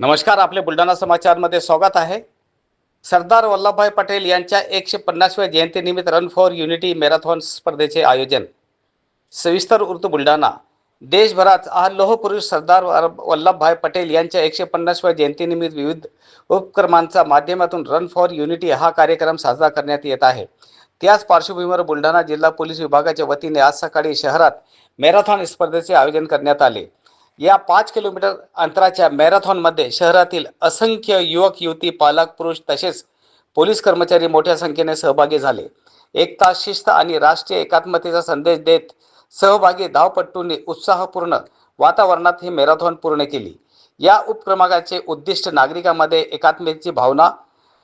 नमस्कार आपले बुलढाणा समाचारमध्ये स्वागत आहे. सरदार वल्लभभाई पटेल यांच्या एकशे पन्नासव्या जयंतीनिमित्त रन फॉर युनिटी मॅरेथॉन स्पर्धेचे आयोजन. सविस्तर वृत्त बुलढाणा. देशभरात आज लोहपुरुष सरदार वल्लभभाई पटेल यांच्या एकशे पन्नासव्या जयंतीनिमित्त विविध उपक्रमांच्या माध्यमातून रन फॉर युनिटी हा कार्यक्रम साजरा करण्यात येत आहे. त्याच पार्श्वभूमीवर बुलढाणा जिल्हा पोलीस विभागाच्या वतीने आज सकाळी शहरात मॅरेथॉन स्पर्धेचे आयोजन करण्यात आले. या पाच किलोमीटर अंतराच्या मॅरेथॉनमध्ये शहरातील असंख्य युवक युवती पालक पुरुष तसेच पोलीस कर्मचारी मोठ्या संख्येने सहभागी झाले. एकता शिस्त आणि राष्ट्रीय एकात्मतेचा संदेश देत सहभागी धावपट्टूंनी उत्साहपूर्ण वातावरणात ही मॅरेथॉन पूर्ण केली. या उपक्रमाचे उद्दिष्ट नागरिकांमध्ये एकात्मतेची भावना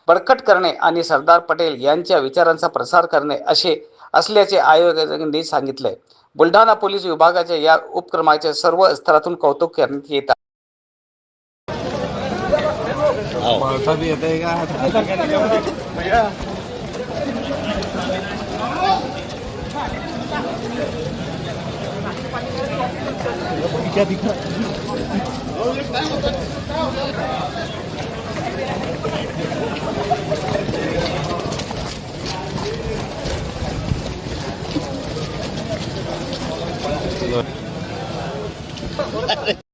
बळकट करणे आणि सरदार पटेल यांच्या विचारांचा प्रसार करणे असे असल्याचे आयोगांनी सांगितले. बुलढाणा पोलीस विभागाच्या या उपक्रमाचे सर्व स्तरातून कौतुक करण्यात येत आहे. 这个。哎